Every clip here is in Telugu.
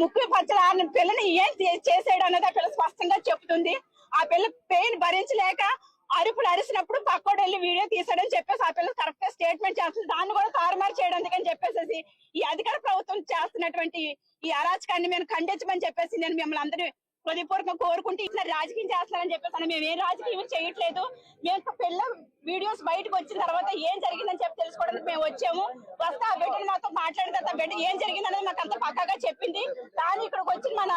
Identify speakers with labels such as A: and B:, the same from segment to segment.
A: ముక్కు పచ్చల పిల్లని ఏం చేసాడు అన్నది ఆ పిల్ల స్పష్టంగా చెప్తుంది ఆ పిల్ల పెయిన్ భరించలేక అరుపులు అరిసినప్పుడు పక్కోడు వెళ్ళి వీడియో తీసాడని చెప్పేసి ఆ పిల్ల కరెక్ట్గా స్టేట్మెంట్ చేస్తుంది. దాన్ని కూడా తారుమారు చేయడానికి అని చెప్పేసి ఈ అధికార ప్రభుత్వం చేస్తున్నటువంటి ఈ అరాచకాన్ని మేము ఖండించమని చెప్పేసి నేను మిమ్మల్ని అందరూ హృదయపూర్వకంగా కోరుకుంటూ ఇట్లా రాజకీయం చేస్తారని చెప్పేసి అని మేము ఏం రాజకీయం చేయట్లేదు. మేము పిల్ల వీడియోస్ బయటకు వచ్చిన తర్వాత ఏం జరిగిందని చెప్పి తెలుసుకోవడానికి మేము వచ్చాము. వస్తే ఆ బిడ్డని మాతో మాట్లాడిన తర్వాత బిడ్డ ఏం జరిగిందనేది మాకు అంత పక్కగా చెప్పింది. కానీ ఇక్కడికి వచ్చిన మన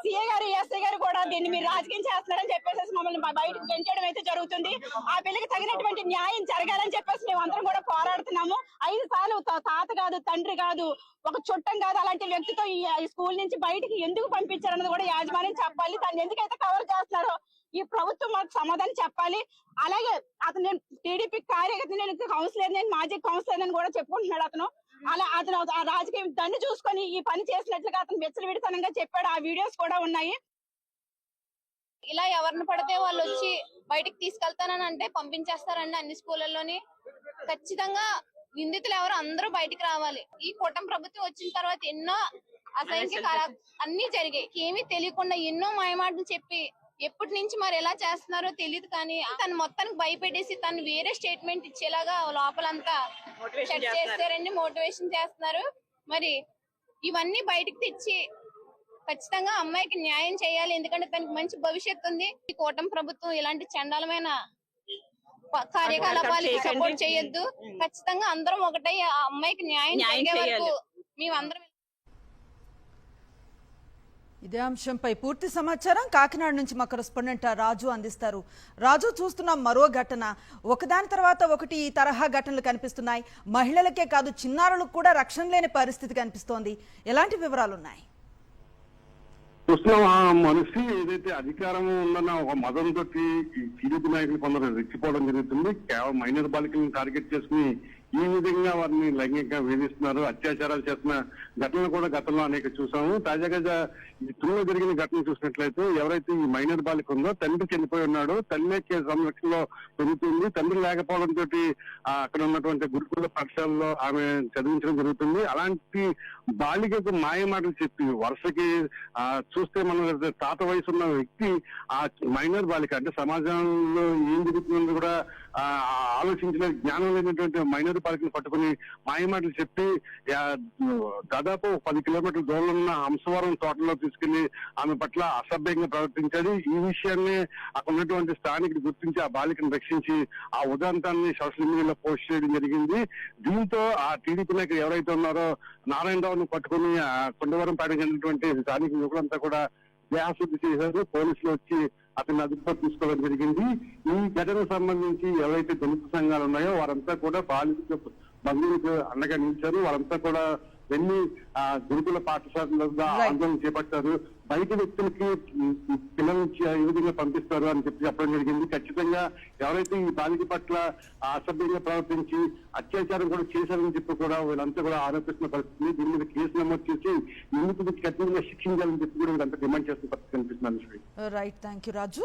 A: సిఏ గారు ఎస్ఐ గారు కూడా దీన్ని మీరు రాజకీయం చేస్తున్నారని చెప్పి మమ్మల్ని బయటకు పెంచడం అయితే జరుగుతుంది. ఆ పిల్లకి తగినటువంటి న్యాయం జరగాలని చెప్పేసి మేము అందరం కూడా పోరాడుతున్నాము. ఐదు సార్లు తాత కాదు తండ్రి కాదు ఒక చుట్టం కాదు అలాంటి వ్యక్తితో ఈ స్కూల్ నుంచి బయటికి ఎందుకు పంపించారన్నది కూడా యాజమాన్యం చెప్పాలి. దాన్ని ఎందుకైతే కవర్ చేస్తున్నారో ఈ ప్రభుత్వం మాకు సమాధానం చెప్పాలి. అలాగే అతను నేను టీడీపీ కార్యకర్త నేను కౌన్సిలర్ నేను మాజీ కౌన్సిలర్ అని కూడా చెప్పుకుంటున్నాడు అతను. అలా అతను ఆ రాజకీయ దాన్ని చూసుకొని ఈ పని చేసినట్లుగా అతను విచ్చలవిడితనంగా చెప్పాడు. ఆ వీడియోస్ కూడా ఉన్నాయి.
B: ఇలా ఎవరిని పడితే వాళ్ళు వచ్చి బయటికి తీసుకెళ్తానని అంటే పంపించేస్తారండి అన్ని స్కూళ్ళల్లోని. ఖచ్చితంగా నిందితులు ఎవరు అందరూ బయటికి రావాలి. ఈ కూటమి ప్రభుత్వం వచ్చిన తర్వాత ఎన్నో అసంఖ్య కరా- అన్ని జరిగాయి. ఏమీ తెలియకుండా ఎన్నో మాయమాటలు చెప్పి ఎప్పటి నుంచి మరి ఎలా చేస్తున్నారో తెలియదు కానీ తను మొత్తానికి భయపెట్టేసి తను వేరే స్టేట్మెంట్ ఇచ్చేలాగా లోపలంతా సెట్ చేస్తారండి. మోటివేషన్ చేస్తున్నారు. మరి ఇవన్నీ బయటికి తెచ్చి ఖచ్చితంగా అమ్మాయికి న్యాయం చేయాలి. ఎందుకంటే తనకి మంచి భవిష్యత్తు ఉంది. ఈ కూటమి ప్రభుత్వం ఇలాంటి చండాలమైన కార్యకలాపాలకి సపోర్ట్ చేయొద్దు. ఖచ్చితంగా అందరం ఒకటై ఆ అమ్మాయికి న్యాయం
A: న్యాయం
B: జరిగే వరకు. మేమందరం
C: ఇదే అంశంపై పూర్తి సమాచారం కాకినాడ నుంచి మా కరెస్పాండెంట్ రాజు అందిస్తారు. రాజు చూస్తున్నాం మరో ఘటన. ఒకదాని తర్వాత ఒకటి ఈ తరహా ఘటనలు కనిపిస్తున్నాయి. మహిళలకే కాదు చిన్నారులకు కూడా రక్షణ లేని పరిస్థితి కనిపిస్తోంది. ఎలాంటి వివరాలు ఉన్నాయి
D: చూస్తున్నాం ఆ మనిషి ఏదైతే అధికారం ఉందన్న ఒక మదంతో తోటి టీడీపీ నాయకులు కొందరు రెచ్చిపోవడం జరుగుతుంది. కేవలం మైనర్ బాలికలను టార్గెట్ చేసుకుని ఈ విధంగా వారిని లైంగికంగా వేధిస్తున్నారు అత్యాచారాలు చేస్తున్న ఘటనలు కూడా గతంలో అనేక చూసాము. తాజాగా జ- ఈ జరిగిన ఘటన చూసినట్లయితే ఎవరైతే ఈ మైనర్ బాలిక ఉందో తండ్రి చనిపోయి ఉన్నాడు. తల్లి సంరక్షణలో పెరుగుతుంది. తండ్రి లేకపోవడం తోటి అక్కడ ఉన్నటువంటి గురుకుల పాఠశాలలో ఆమె చదివించడం జరుగుతుంది. అలాంటి బాలికకు మాయ మాటలు చెప్పి వరుసకి ఆ చూస్తే మనం తాత వయసు ఉన్న వ్యక్తి ఆ మైనర్ బాలిక అంటే సమాజంలో ఏం జరుగుతుందో కూడా ఆలోచించిన జ్ఞానం లేనటువంటి మైనర్ బాలికను పట్టుకుని మాయమాటలు చెప్పి దాదాపు పది కిలోమీటర్ల దూరంలో ఉన్న హంసవరం తోటలో తీసుకెళ్ళి ఆమె పట్ల అసభ్యంగా ప్రవర్తించారు ఈ విషయాన్ని అక్కడ ఉన్నటువంటి స్థానికుడు గుర్తించి ఆ బాలికను రక్షించి ఆ ఉదాంతాన్ని సోషల్ మీడియాలో పోస్ట్ చేయడం జరిగింది. దీంతో ఆ టీడీపీ నాయకులు ఎవరైతే ఉన్నారో నారాయణరావును పట్టుకుని ఆ కొండవరం పాటించినటువంటి స్థానిక యువకులంతా కూడా దేహశుద్ధి చేశారు. పోలీసులు వచ్చి అతన్ని అదుపులో తీసుకోవడం జరిగింది. ఈ ఘటనకు సంబంధించి ఎవరైతే దళిత సంఘాలు ఉన్నాయో వారంతా కూడా బాలికలకు బంధువులకు అండగా నిలిచారు. వారంతా కూడా వెళ్ళి ఆ గురుకుల పాఠశాలలో ఆందోళన చేపట్టారు. బయట వ్యక్తులకి పిల్లల ఏ విధంగా పంపిస్తారు అని చెప్పి చెప్పడం జరిగింది. ఖచ్చితంగా ఎవరైతే ఈ బాలిక పట్ల అసభ్యంగా ప్రవర్తించి అత్యాచారం కూడా చేశారని చెప్పి కూడా వీళ్ళంతా కూడా ఆరోపిస్తున్న పరిస్థితి. దీని మీద కేసు నమోదు చేసి నిందితుడికి కఠినంగా శిక్షించాలని చెప్పి కూడా వీళ్ళంతా డిమాండ్ చేస్తున్న పరిస్థితి కనిపిస్తుంది.
C: Right thank you Raju